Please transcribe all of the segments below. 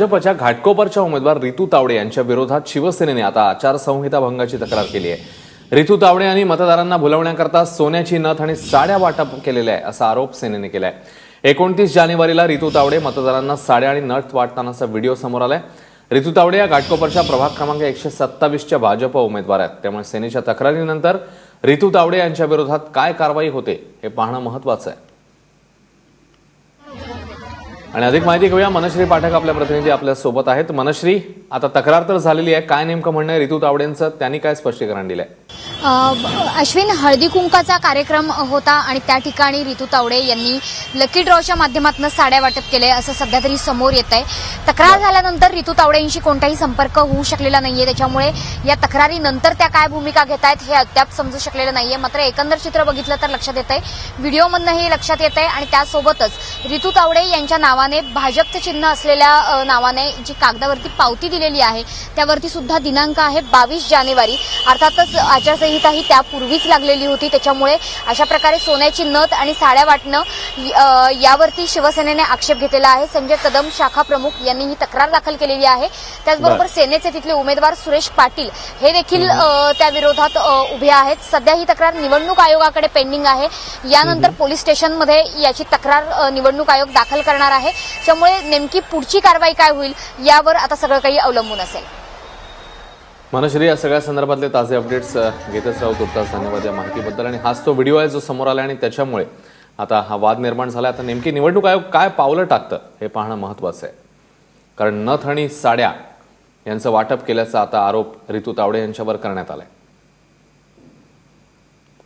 भाजपच्या घाटकोपरच्या उमेदवार रितू तावडे यांच्या विरोधात शिवसेनेने आता आचारसंहिता भंगाची तक्रार केली आहे. रितू तावडे यांनी मतदारांना भुलवण्याकरता सोन्याची नथ आणि साड्या वाटप केलेले आहे असा आरोप सेनेने केलाय. एकोणतीस जानेवारीला रितू तावडे मतदारांना साड्या आणि नथ वाटतानाचा व्हिडिओ समोर आलाय. रितू तावडे या घाटकोपरच्या प्रभाग क्रमांक एकशे सत्तावीसच्या भाजप उमेदवार आहेत. त्यामुळे सेनेच्या तक्रारीनंतर रितू तावडे यांच्या विरोधात काय कारवाई होते हे पाहणं महत्वाचं आहे. आणि अधिक माहिती घेऊया. मनश्री पाठक आपल्या प्रतिनिधी आपल्यासोबत आहेत. मनश्री आता तक्रार तर झालेली आहे. काय नेमकं म्हणणं आहे? रितू तावडेंचं त्यांनी काय स्पष्टीकरण दिलंय? आहे अश्विन हळदी कुंकाचा कार्यक्रम होता आणि त्या ठिकाणी रितू तावडे यांनी लकी ड्रॉच्या माध्यमातून साड्या वाटप केले असं सध्या तरी समोर येत आहे तक्रार झाल्यानंतर रितू तावडेंशी कोणताही संपर्क होऊ शकलेला नाहीये. त्याच्यामुळे या तक्रारीनंतर त्या काय भूमिका घेत आहेत हे अद्याप समजू शकलेलं नाहीये. मात्र एकंदर चित्र बघितलं तर लक्षात येत आहे व्हिडिओमधनं हे लक्षात येत आहे आणि त्यासोबतच रितू तावडे यांच्या नावाने भाजपचं चिन्ह असलेल्या नावाने जी कागदावरती पावती दिलेली आहे त्यावरती सुद्धा दिनांक आहे बावीस जानेवारी. अर्थातच आचारसंहिता ही त्यापूर्वीच लागलेली होती. त्याच्यामुळे अशा प्रकारे सोन्याची नथ आणि साड्या वाटणं यावरती शिवसेनेने आक्षेप घेतलेला आहे. संजय कदम शाखा प्रमुख यांनी ही तक्रार दाखल केलेली आहे. त्याचबरोबर बरं. सेनेचे तिथले उमेदवार सुरेश पाटील हे देखील त्या विरोधात उभे आहेत. सध्या ही तक्रार निवडणूक आयोगाकडे पेंडिंग आहे. यानंतर पोलीस स्टेशनमध्ये याची तक्रार निवडणूक आयोग दाखल करणार आहे. त्यामुळे नेमकी पुढची कारवाई काय होईल यावर आता सगळं काही अवलंबून असेल. मनश्री या सगळ्या संदर्भातले ताजे अपडेट्स घेतच राहू तुर्तास धन्यवाद या माहितीबद्दल. आणि हाच तो व्हिडिओ आहे जो समोर आला आणि त्याच्यामुळे आता हा वाद निर्माण झाला आता नेमकी निवडणूक आयोग काय पावलं टाकतं हे पाहणं महत्वाचं आहे. कारण नथ आणि साड्या यांचं वाटप केल्याचा आता आरोप रितू तावडे यांच्यावर करण्यात आलाय.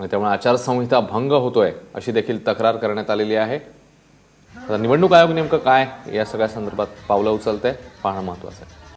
आणि त्यामुळे आचारसंहिता भंग होतोय अशी देखील तक्रार करण्यात आलेली आहे. आता निवडणूक आयोग नेमकं काय या सगळ्या संदर्भात पावलं उचलतंय पाहणं महत्वाचं आहे.